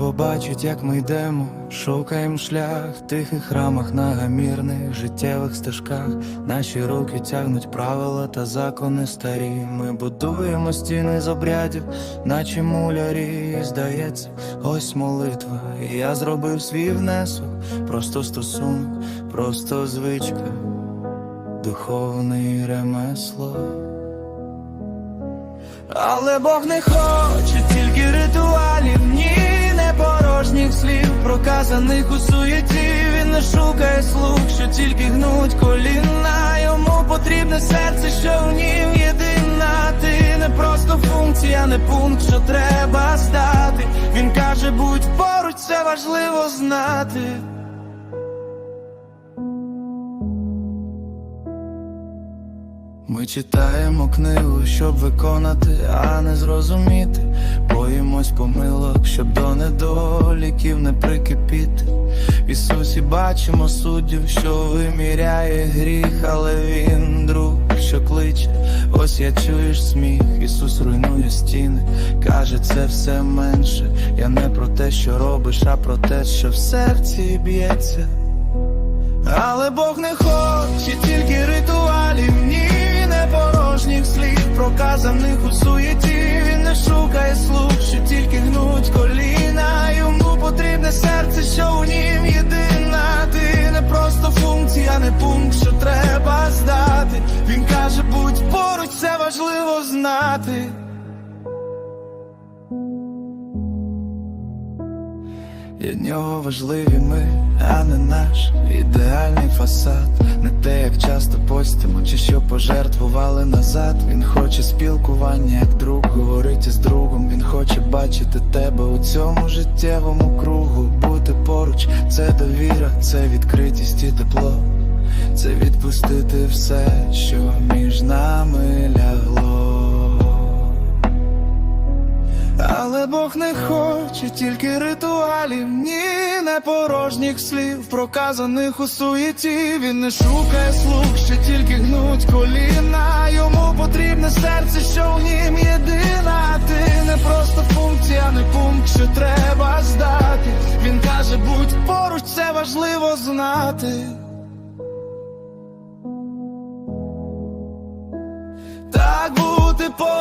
побачить, як ми йдемо, шукаємо шлях в тихих храмах на гамірних життєвих стежках. Наші руки тягнуть правила та закони старі. Ми будуємо стіни з обрядів, наче мулярі. Здається, ось молитва. Я зробив свій внесок, просто стосунок, просто звичка, духовне ремесло. Але Бог не хоче тільки ритуалів, проказаних у суєті. Він не шукає слуг, що тільки гнуть коліна. Йому потрібне серце, що в нім єдина. Ти не просто функція, не пункт, що треба стати. Він каже, будь поруч, це важливо знати. Ми читаємо книгу, щоб виконати, а не зрозуміти. Боїмось помилок, щоб до недоліків не прикипіти. В Ісусі бачимо суддів, що виміряє гріх, але він друг, що кличе. Ось я чуєш сміх, Ісус руйнує стіни, каже, це все менше. Я не про те, що робиш, а про те, що в серці б'ється. Але Бог не хоче тільки ритуалів, слів, проказаних у суєті. Він не шукає слуг, що тільки гнуть коліна. Йому потрібне серце, що у нім єдина. Ти не просто функція, не пункт, що треба здати. Він каже, будь поруч, це важливо знати. Для нього важливі ми, а не наш ідеальний фасад, не те, чи що пожертвували назад. Він хоче спілкування, як друг говорить із другом. Він хоче бачити тебе у цьому життєвому кругу. Бути поруч, це довіра, це відкритість і тепло. Це відпустити все, що між нами лягло. Але Бог не хоче тільки ритуалів, ні, не порожніх слів, проказаних у суєті. Він не шукає слуг, що тільки гнуть коліна. Йому потрібне серце, що в нім єдина. Ти не просто функція, не пункт, що треба здати. Він каже, будь поруч, це важливо знати. Так бути поруч,